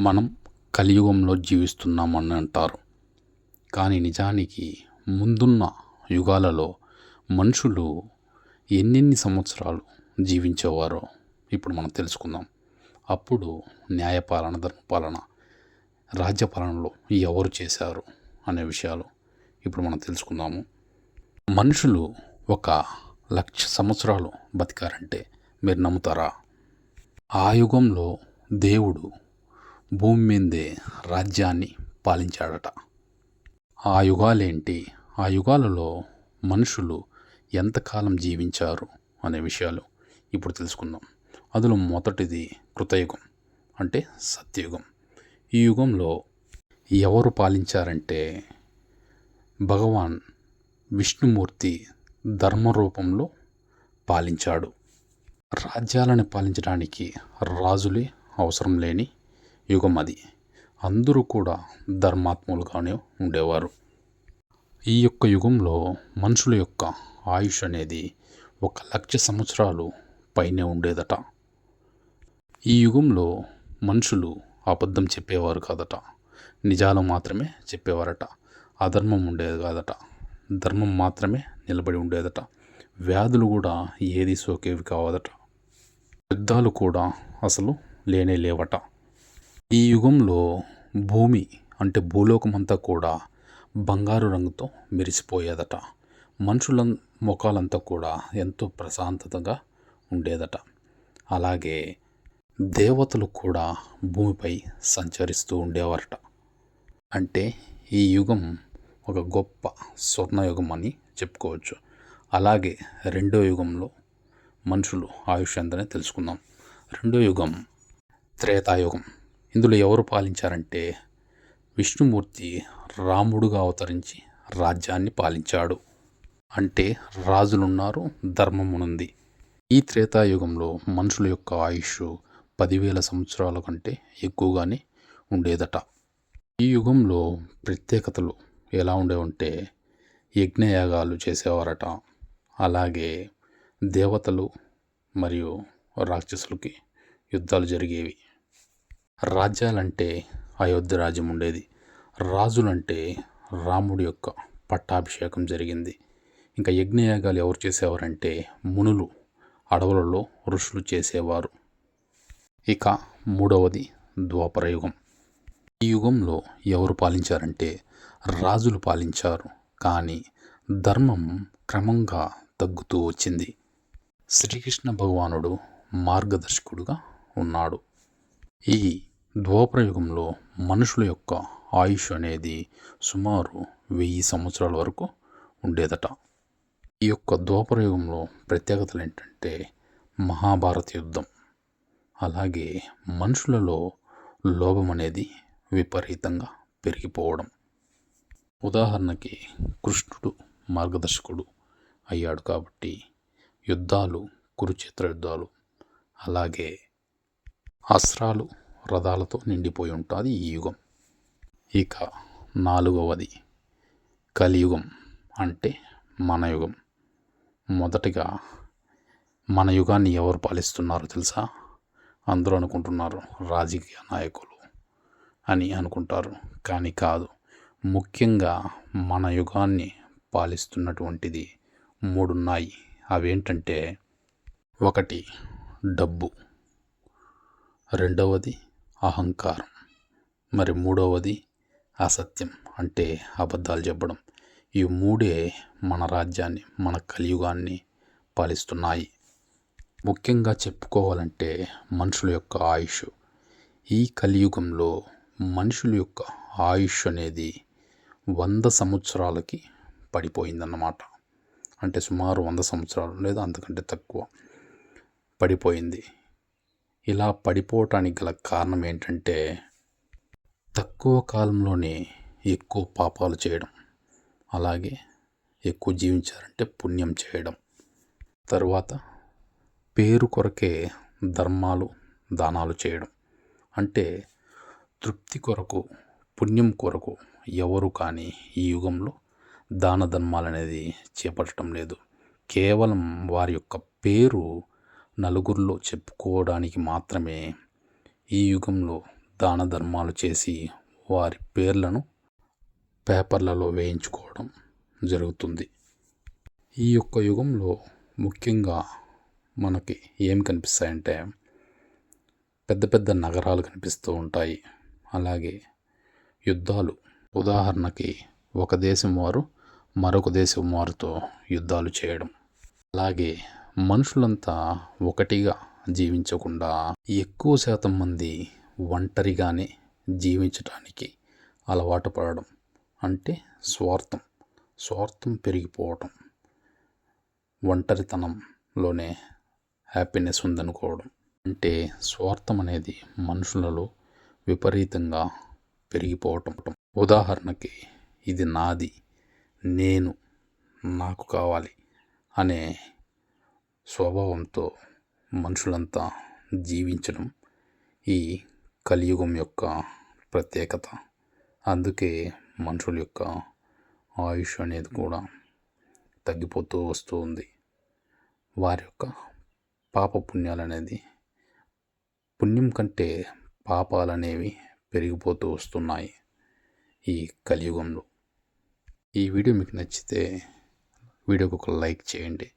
మనం కలియుగంలో జీవిస్తున్నామని అంటారు. కానీ నిజానికి ముందున్న యుగాలలో మనుషులు ఎన్నెన్ని సంవత్సరాలు జీవించేవారో ఇప్పుడు మనం తెలుసుకుందాం. అప్పుడు న్యాయపాలన ధర్మపాలన రాజ్యపాలనలో ఎవరు చేశారు అనే విషయాలు ఇప్పుడు మనం తెలుసుకుందాము. మనుషులు ఒక లక్ష సంవత్సరాలు బతికారంటే మీరు నమ్ముతారా? ఆ యుగంలో దేవుడు భూమి మీదే రాజ్యాన్ని పాలించాడట. ఆ యుగాలేంటి? ఆ యుగాలలో మనుషులు ఎంతకాలం జీవించారు అనే విషయాలు ఇప్పుడు తెలుసుకుందాం. అందులో మొదటిది కృతయుగం అంటే సత్యయుగం ఈ యుగంలో ఎవరు పాలించారంటే భగవాన్ విష్ణుమూర్తి ధర్మరూపంలో పాలించాడు. రాజ్యాలను పాలించడానికి రాజులే అవసరం లేని యుగం అది. అందరూ కూడా ధర్మాత్ములుగానే ఉండేవారు. ఈ యొక్క యుగంలో మనుషుల యొక్క ఆయుష్ అనేది ఒక లక్ష సంవత్సరాలు పైనే ఉండేదట. ఈ యుగంలో మనుషులు అబద్ధం చెప్పేవారు కాదట. నిజాలు మాత్రమే చెప్పేవారట. అధర్మం ఉండేది కాదట. ధర్మం మాత్రమే నిలబడి ఉండేదట. వ్యాధులు కూడా ఏది సోకేవి కావదట. యుద్ధాలు కూడా అసలు లేనే లేవట. ఈ యుగంలో భూమి అంటే భూలోకం అంతా కూడా బంగారు రంగుతో మెరిసిపోయేదట. మనుషుల ముఖాలంతా కూడా ఎంతో ప్రశాంతతగా ఉండేదట. అలాగే దేవతలు కూడా భూమిపై సంచరిస్తూ ఉండేవారట. అంటే ఈ యుగం ఒక గొప్ప స్వర్ణయుగం అని చెప్పుకోవచ్చు. అలాగే రెండో యుగంలో మనుషులు ఆయుష్ ఎంతనే తెలుసుకుందాం. రెండో యుగం త్రేతాయుగం. ఇందులో ఎవరు పాలించారంటే విష్ణుమూర్తి రాముడుగా అవతరించి రాజ్యాన్ని పాలించాడు. అంటే రాజులున్నారు ధర్మమునుంది. ఈ త్రేతాయుగంలో మనుషుల యొక్క ఆయుష్ పదివేల సంవత్సరాల కంటే ఎక్కువగానే ఉండేదట. ఈ యుగంలో ప్రత్యేకతలు ఎలా ఉండేవంటే యజ్ఞయాగాలు చేసేవారట. అలాగే దేవతలు మరియు రాక్షసులకి యుద్ధాలు జరిగేవి. రాజ్యాలంటే అయోధ్య రాజ్యం ఉండేది. రాజులంటే రాముడి యొక్క పట్టాభిషేకం జరిగింది. ఇంకా యజ్ఞయాగాలు ఎవరు చేసేవారంటే మునులు అడవులలో ఋషులు చేసేవారు. ఇక మూడవది ద్వాపర యుగం. ఈ యుగంలో ఎవరు పాలించారంటే రాజులు పాలించారు. కానీ ధర్మం క్రమంగా తగ్గుతూ వచ్చింది. శ్రీకృష్ణ భగవానుడు మార్గదర్శకుడుగా ఉన్నాడు. ఈ ద్వాపరయుగంలో మనుషుల యొక్క ఆయుష్ అనేది సుమారు వెయ్యి సంవత్సరాల వరకు ఉండేదట. ఈ యొక్క ద్వాపరయుగంలో ప్రత్యేకతలు ఏంటంటే మహాభారత యుద్ధం. అలాగే మనుషులలో లోభం అనేది విపరీతంగా పెరిగిపోవడం. ఉదాహరణకి కృష్ణుడు మార్గదర్శకుడు అయ్యాడు కాబట్టి యుద్ధాలు కురుక్షేత్ర యుద్ధాలు అలాగే అస్త్రాలు రథాలతో నిండిపోయి ఉంటుంది ఈ యుగం. ఇక నాలుగవది కలియుగం అంటే మన యుగం. మొదటిగా మన యుగాన్ని ఎవరు పాలిస్తున్నారో తెలుసా? అందరూ అనుకుంటున్నారు రాజకీయ నాయకులు అని అనుకుంటారు. కానీ కాదు ముఖ్యంగా మన యుగాన్ని పాలిస్తున్నటువంటిది మూడున్నాయి. అవేంటంటే ఒకటి డబ్బు రెండవది అహంకారం. మరి మూడవది అసత్యం అంటే అబద్ధాలు చెప్పడం. ఈ మూడే మన రాజ్యాన్ని మన కలియుగాన్ని పాలిస్తున్నాయి. ముఖ్యంగా చెప్పుకోవాలంటే మనుషుల యొక్క ఆయుష్. ఈ కలియుగంలో మనుషుల యొక్క ఆయుష్ అనేది వంద సంవత్సరాలకి పడిపోయిందన్నమాట. అంటే సుమారు వంద సంవత్సరాలు లేదా అంతకంటే తక్కువ పడిపోయింది. ఇలా పడిపోవటానికి గల కారణం ఏంటంటే తక్కువ కాలంలోనే ఎక్కువ పాపాలు చేయడం అలాగే ఎక్కువ జీవించారంటే పుణ్యం చేయడం. తరువాత పేరు కొరకే ధర్మాలు దానాలు చేయడం. అంటే తృప్తి కొరకు పుణ్యం కొరకు ఎవరు కానీ ఈ యుగంలో దాన ధర్మాలు అనేది చేపట్టడం లేదు. కేవలం వారి యొక్క పేరు నలుగురిలో చెప్పుకోవడానికి మాత్రమే ఈ యుగంలో దాన ధర్మాలు చేసి వారి పేర్లను పేపర్లలో వేయించుకోవడం జరుగుతుంది. ఈ యొక్క యుగంలో ముఖ్యంగా మనకి ఏం కనిపిస్తాయంటే పెద్ద పెద్ద నగరాలు కనిపిస్తూ ఉంటాయి. అలాగే యుద్ధాలు. ఉదాహరణకి ఒక దేశం వారు మరొక దేశం వారితో యుద్ధాలు చేయడం. అలాగే మనుషులంతా ఒకటిగా జీవించకుండా ఎక్కువ శాతం మంది ఒంటరిగానే జీవించడానికి అలవాటు పడడం అంటే స్వార్థం. స్వార్థం పెరిగిపోవటం. ఒంటరితనంలోనే హ్యాపీనెస్ ఉందనుకోవడం. అంటే స్వార్థం అనేది మనుషులలో విపరీతంగా పెరిగిపోవటం. ఉదాహరణకి ఇది నాది. నేను నాకు కావాలి అనే స్వభావంతో మనుషులంతా జీవించడం ఈ కలియుగం యొక్క ప్రత్యేకత. అందుకే మనుషుల యొక్క ఆయుష్ అనేది కూడా తగ్గిపోతూ వస్తూ ఉంది. వారి యొక్క పాప పుణ్యాలు అనేది పుణ్యం కంటే పాపాలు అనేవి పెరిగిపోతూ వస్తున్నాయి ఈ కలియుగంలో. ఈ వీడియో మీకు నచ్చితే వీడియోకి ఒక లైక్ చేయండి.